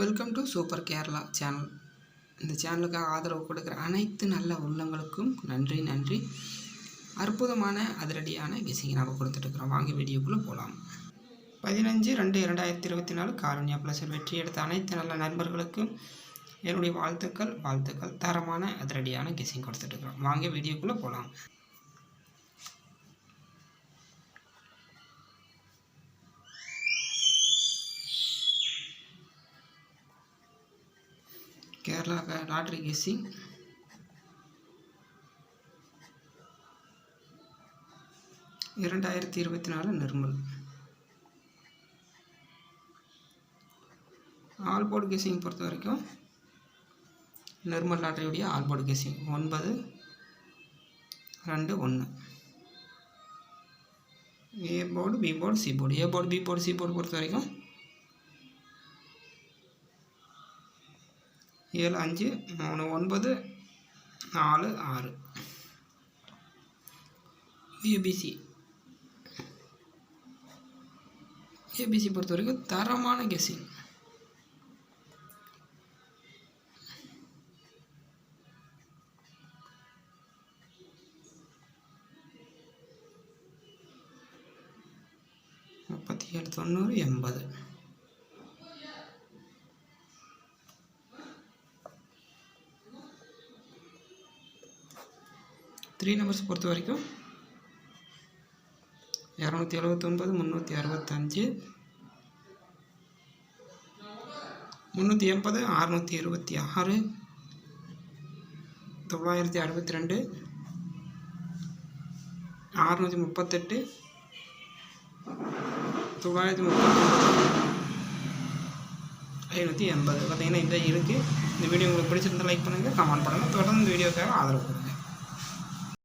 Welcome to super Kerala channel இந்த சேனலுக்காக ஆதரவு கொடுக்குற அனைத்து நல்ல உள்ளங்களுக்கும் நன்றி நன்றி. அற்புதமான அதிரடியான கெஸிங் நாம் கொடுத்துட்ருக்குறோம் வாங்க வீடியோக்குள்ளே போகலாம் பதினஞ்சு ரெண்டு இரண்டாயிரத்தி இருபத்தி நாலு காரண்யா ப்ளஸில் வெற்றி எடுத்த அனைத்து நல்ல நண்பர்களுக்கும் என்னுடைய வாழ்த்துக்கள் வாழ்த்துக்கள். தரமான அதிரடியான கெசிங் கொடுத்துட்ருக்குறோம் வாங்க வீடியோக்குள்ளே போகலாம் கேரளா லாட்ரி கேசிங் இரண்டாயிரத்தி இருபத்தி நாலு நிர்மல். ஆல் போர்டு கெஸ்ஸிங் பொறுத்த வரைக்கும் நிர்மல் லாட்டரியுடைய ஆல் போர்டு ஒன்பது ரெண்டு ஒன்று A board B board C board. A board B board C board பொறுத்த வரைக்கும் ஏழு அஞ்சு மூணு ஒன்பது நாலு ஆறு. ஏபிசி ஏபிசி பொறுத்த வரைக்கும் தரமான கெஸ்ஸிங் முப்பத்தி ஏழு தொண்ணூறு எண்பது. த்ரீ நம்பர்ஸ் பொறுத்த வரைக்கும். இரநூத்தி எழுபத்தொன்பது முந்நூற்றி அறுபத்தஞ்சு. முந்நூற்றி எண்பது அறநூற்றி இருபத்தி ஆறு. தொள்ளாயிரத்தி அறுபத்தி ரெண்டு. அறுநூற்றி முப்பத்தெட்டு. தொள்ளாயிரத்தி முப்பத்தி ஐநூற்றி எண்பது. பார்த்தீங்கன்னா இந்த இருக்குது இந்த வீடியோ உங்களுக்கு பிடிச்சிருந்தால் லைக் பண்ணுங்கள் கமெண்ட் பண்ணுங்கள் தொடர்ந்து வீடியோக்காக ஆதரவு கொடுங்க.